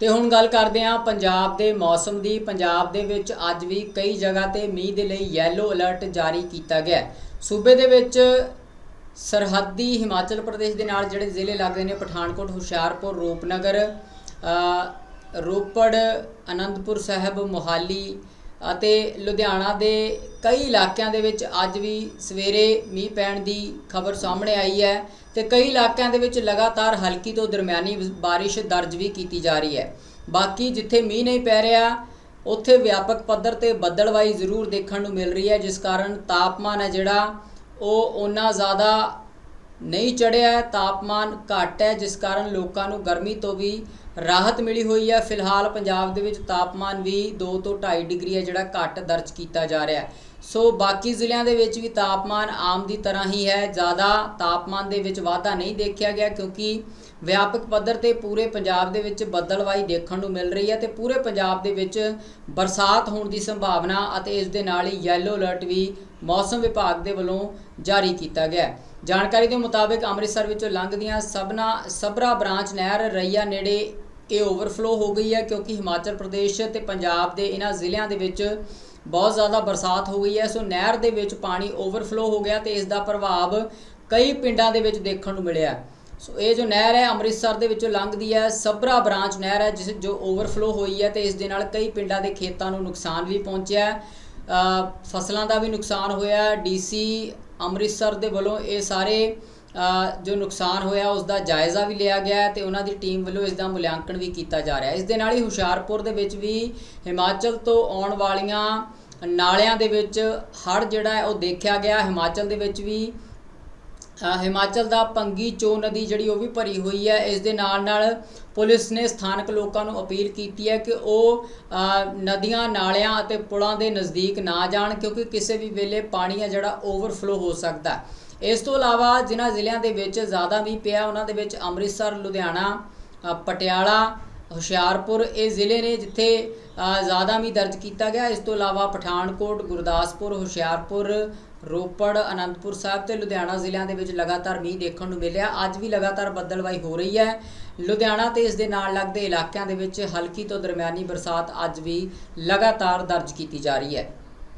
ਤੇ ਹੁਣ ਗੱਲ ਕਰਦੇ ਹਾਂ ਪੰਜਾਬ ਦੇ ਮੌਸਮ ਦੀ। ਪੰਜਾਬ ਦੇ ਵਿੱਚ ਅੱਜ ਵੀ ਕਈ ਜਗ੍ਹਾ ਤੇ ਮੀਂਹ ਦੇ ਲਈ ਯੈਲੋ ਅਲਰਟ ਜਾਰੀ ਕੀਤਾ ਗਿਆ ਸੂਬੇ ਦੇ ਵਿੱਚ ਸਰਹੱਦੀ ਹਿਮਾਚਲ ਪ੍ਰਦੇਸ਼ ਦੇ ਨਾਲ ਜਿਹੜੇ ਜ਼ਿਲ੍ਹੇ ਲੱਗਦੇ ਨੇ, ਪਠਾਨਕੋਟ, ਹੁਸ਼ਿਆਰਪੁਰ, ਰੂਪਨਗਰ ਰੋਪੜ, ਅਨੰਦਪੁਰ ਸਾਹਿਬ, ਮੋਹਾਲੀ ਅਤੇ ਲੁਧਿਆਣਾ ਦੇ ਕਈ ਇਲਾਕਿਆਂ ਦੇ ਵਿੱਚ ਅੱਜ ਵੀ ਸਵੇਰੇ ਮੀਂਹ ਪੈਣ ਦੀ ਖਬਰ ਸਾਹਮਣੇ ਆਈ ਹੈ ਤੇ ਕਈ ਇਲਾਕਿਆਂ ਦੇ ਵਿੱਚ ਲਗਾਤਾਰ ਹਲਕੀ ਤੋਂ ਦਰਮਿਆਨੀ ਬਾਰਿਸ਼ ਦਰਜ ਵੀ ਕੀਤੀ ਜਾ ਰਹੀ ਹੈ। ਬਾਕੀ ਜਿੱਥੇ ਮੀਂਹ ਨਹੀਂ ਪੈ ਰਿਹਾ, ਉੱਥੇ ਵਿਆਪਕ ਪੱਧਰ ਤੇ ਬੱਦਲਵਾਈ ਜ਼ਰੂਰ ਦੇਖਣ ਨੂੰ ਮਿਲ ਰਹੀ ਹੈ, ਜਿਸ ਕਾਰਨ ਤਾਪਮਾਨ ਹੈ ਜਿਹੜਾ, ਉਹ ਓਨਾ ਜ਼ਿਆਦਾ ਨਹੀਂ ਚੜਿਆ, ਤਾਪਮਾਨ ਘੱਟ ਹੈ, ਜਿਸ ਕਾਰਨ ਲੋਕਾਂ ਨੂੰ ਗਰਮੀ ਤੋਂ ਵੀ ਰਾਹਤ ਮਿਲੀ ਹੋਈ ਹੈ। ਫਿਲਹਾਲ ਪੰਜਾਬ ਦੇ ਵਿੱਚ ਤਾਪਮਾਨ ਵੀ 2 ਤੋਂ 2.5 ਡਿਗਰੀ ਹੈ, ਜਿਹੜਾ ਘੱਟ ਦਰਜ ਕੀਤਾ ਜਾ ਰਿਹਾ ਸੋ ਬਾਕੀ ਜ਼ਿਲ੍ਹਿਆਂ ਦੇ ਵਿੱਚ ਵੀ ਤਾਪਮਾਨ ਆਮ ਦੀ ਤਰ੍ਹਾਂ ਹੀ ਹੈ। ਜ਼ਿਆਦਾ ਤਾਪਮਾਨ ਦੇ ਵਿੱਚ ਵਾਧਾ ਨਹੀਂ ਦੇਖਿਆ ਗਿਆ ਕਿਉਂਕਿ ਵਿਆਪਕ ਪੱਧਰ ਤੇ ਪੂਰੇ ਪੰਜਾਬ ਦੇ ਵਿੱਚ ਬੱਦਲਵਾਈ ਦੇਖਣ ਨੂੰ ਮਿਲ ਰਹੀ ਹੈ ਤੇ ਪੂਰੇ ਪੰਜਾਬ ਦੇ ਵਿੱਚ ਬਰਸਾਤ ਹੋਣ ਦੀ ਸੰਭਾਵਨਾ ਅਤੇ ਇਸ ਦੇ ਨਾਲ ਹੀ ਯੈਲੋ ਅਲਰਟ ਵੀ ਮੌਸਮ ਵਿਭਾਗ ਦੇ ਵੱਲੋਂ ਜਾਰੀ ਕੀਤਾ ਗਿਆ ਹੈ। ਜਾਣਕਾਰੀ ਦੇ ਮੁਤਾਬਕ ਅੰਮ੍ਰਿਤਸਰ ਵਿੱਚੋਂ ਲੰਘਦੀਆਂ ਸਭਨਾ ਸਬਰਾ ਬ੍ਰਾਂਚ ਨਹਿਰ ਰਈਆ ਨੇੜੇ ਇਹ ਓਵਰਫਲੋ ਹੋ ਗਈ ਹੈ ਕਿਉਂਕਿ ਹਿਮਾਚਲ ਪ੍ਰਦੇਸ਼ ਤੇ ਪੰਜਾਬ ਦੇ ਇਹਨਾਂ ਜ਼ਿਲ੍ਹਿਆਂ ਦੇ ਵਿੱਚ ਬਹੁਤ ਜ਼ਿਆਦਾ ਬਰਸਾਤ ਹੋ ਗਈ ਹੈ, ਸੋ ਨਹਿਰ ਦੇ ਵਿੱਚ ਪਾਣੀ ਓਵਰਫਲੋ ਹੋ ਗਿਆ ਤੇ ਇਸ ਦਾ ਪ੍ਰਭਾਵ ਕਈ ਪਿੰਡਾਂ ਦੇ ਵਿੱਚ ਦੇਖਣ ਨੂੰ ਮਿਲਿਆ ਸੋ ਇਹ ਜੋ ਨਹਿਰ ਹੈ, ਅੰਮ੍ਰਿਤਸਰ ਦੇ ਵਿੱਚੋਂ ਲੰਘਦੀ ਹੈ ਸਬਰਾ ਬ੍ਰਾਂਚ ਨਹਿਰ ਹੈ, ਜਿਸ ਜੋ ਓਵਰਫਲੋ ਹੋਈ ਹੈ ਤੇ ਇਸ ਦੇ ਨਾਲ ਕਈ ਪਿੰਡਾਂ ਦੇ ਖੇਤਾਂ ਨੂੰ ਨੁਕਸਾਨ ਵੀ ਪਹੁੰਚਿਆ ਫਸਲਾਂ ਦਾ ਵੀ ਨੁਕਸਾਨ ਹੋਇਆ ਡੀਸੀ ਅੰਮ੍ਰਿਤਸਰ ਦੇ ਵੱਲੋਂ ਇਹ ਸਾਰੇ ਜੋ ਨੁਕਸਾਨ ਹੋਇਆ ਉਸ ਦਾ ਜਾਇਜ਼ਾ ਵੀ ਲਿਆ ਗਿਆ ਹੈ ਤੇ ਉਹਨਾਂ ਦੀ ਟੀਮ ਵੱਲੋਂ ਇਸ ਦਾ ਮੁਲਾਂਕਣ ਵੀ ਕੀਤਾ ਜਾ ਰਿਹਾ ਹੈ। ਇਸ ਦੇ ਨਾਲ ਹੀ ਹੁਸ਼ਿਆਰਪੁਰ ਦੇ ਵਿੱਚ ਵੀ ਹਿਮਾਚਲ ਤੋਂ ਆਉਣ ਵਾਲੀਆਂ ਨਾਲਿਆਂ ਦੇ ਵਿੱਚ ਹੜ੍ਹ ਜਿਹੜਾ ਹੈ, ਉਹ ਦੇਖਿਆ ਗਿਆ। ਹਿਮਾਚਲ ਦੇ ਵਿੱਚ ਵੀ ਹਿਮਾਚਲ ਦਾ ਪੰਗੀ ਚੋ ਨਦੀ ਜਿਹੜੀ, ਉਹ ਵੀ ਭਰੀ ਹੋਈ ਹੈ। ਇਸ ਦੇ ਨਾਲ ਨਾਲ ਪੁਲਿਸ ਨੇ ਸਥਾਨਕ ਲੋਕਾਂ ਨੂੰ ਅਪੀਲ ਕੀਤੀ ਹੈ ਕਿ ਉਹ ਨਦੀਆਂ, ਨਾਲਿਆਂ ਅਤੇ ਪੁਲਾਂ ਦੇ ਨਜ਼ਦੀਕ ਨਾ ਜਾਣ, ਕਿਉਂਕਿ ਕਿਸੇ ਵੀ ਵੇਲੇ ਪਾਣੀ ਹੈ ਜਿਹੜਾ ਓਵਰਫਲੋ ਹੋ ਸਕਦਾ ਹੈ। ਇਸ ਤੋਂ ਇਲਾਵਾ ਜਿਨ੍ਹਾਂ ਜ਼ਿਲ੍ਹਿਆਂ ਦੇ ਵਿੱਚ ਜ਼ਿਆਦਾ ਮੀਂਹ ਪਿਆ, ਉਹਨਾਂ ਦੇ ਵਿੱਚ ਅੰਮ੍ਰਿਤਸਰ, ਲੁਧਿਆਣਾ ਪਟਿਆਲਾ, ਹੁਸ਼ਿਆਰਪੁਰ, ਇਹ ਜ਼ਿਲ੍ਹੇ ਨੇ ਜਿੱਥੇ ਜ਼ਿਆਦਾ ਮੀਂਹ ਦਰਜ ਕੀਤਾ ਗਿਆ। ਇਸ ਤੋਂ ਇਲਾਵਾ ਪਠਾਨਕੋਟ, ਗੁਰਦਾਸਪੁਰ, ਹੁਸ਼ਿਆਰਪੁਰ, ਰੋਪੜ, ਅਨੰਦਪੁਰ ਸਾਹਿਬ ਤੇ ਲੁਧਿਆਣਾ ਜ਼ਿਲ੍ਹਿਆਂ ਦੇ ਵਿੱਚ ਲਗਾਤਾਰ ਮੀਂਹ ਦੇਖਣ ਨੂੰ ਮਿਲਿਆ। ਅੱਜ ਵੀ ਲਗਾਤਾਰ ਬੱਦਲਵਾਈ ਹੋ ਰਹੀ ਹੈ। ਲੁਧਿਆਣਾ ਤੇ ਇਸ ਦੇ ਨਾਲ ਲੱਗਦੇ ਇਲਾਕਿਆਂ ਦੇ ਵਿੱਚ ਹਲਕੀ ਤੋਂ ਦਰਮਿਆਨੀ ਬਰਸਾਤ ਅੱਜ ਵੀ ਲਗਾਤਾਰ ਦਰਜ ਕੀਤੀ ਜਾ ਰਹੀ ਹੈ।